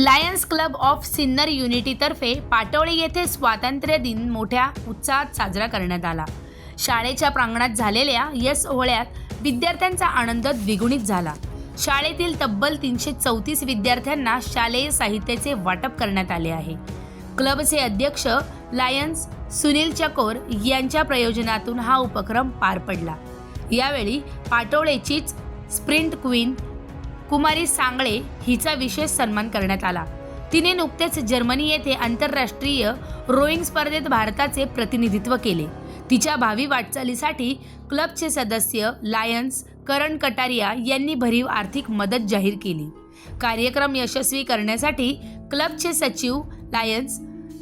Lions club of Sinnar युनिटीतर्फे पाटोळी येथे स्वातंत्र्य दिन मोठ्या उत्साहात साजरा करण्यात आला. शाळेच्या प्रांगणात झालेल्या या सोहळ्यात विद्यार्थ्यांचा आनंद द्विगुणित झाला. शाळेतील तब्बल तीनशे चौतीस विद्यार्थ्यांना शालेय साहित्याचे वाटप करण्यात आले आहे. क्लबचे अध्यक्ष लायन्स सुनील चकोर यांच्या प्रयोजनातून हा उपक्रम पार पडला. यावेळी पाटोळेचीच स्प्रिंट क्वीन कुमारी सांगळे हिचा विशेष सन्मान करण्यात आला. तिने नुकतेच जर्मनी येथे आंतरराष्ट्रीय रोईंग स्पर्धेत भारताचे प्रतिनिधित्व केले. तिच्या भावी वाटचालीसाठी क्लबचे सदस्य लायन्स करण कटारिया यांनी भरीव आर्थिक मदत जाहीर केली. कार्यक्रम यशस्वी करण्यासाठी क्लबचे सचिव लायन्स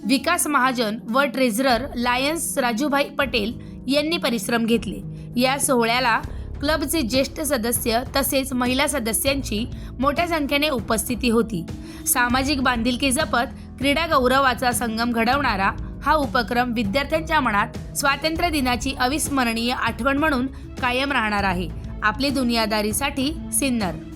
विकास महाजन व ट्रेझरर लायन्स राजूभाई पटेल यांनी परिश्रम घेतले. या सोहळ्याला क्लबचे ज्येष्ठ सदस्य तसेच महिला सदस्यांची मोठ्या संख्येने उपस्थिती होती. सामाजिक बांधिलकी जपत क्रीडा गौरवाचा संगम घडवणारा हा उपक्रम विद्यार्थ्यांच्या मनात स्वातंत्र्य दिनाची अविस्मरणीय आठवण म्हणून कायम राहणार आहे. आपली दुनियादारीसाठी सिन्नर.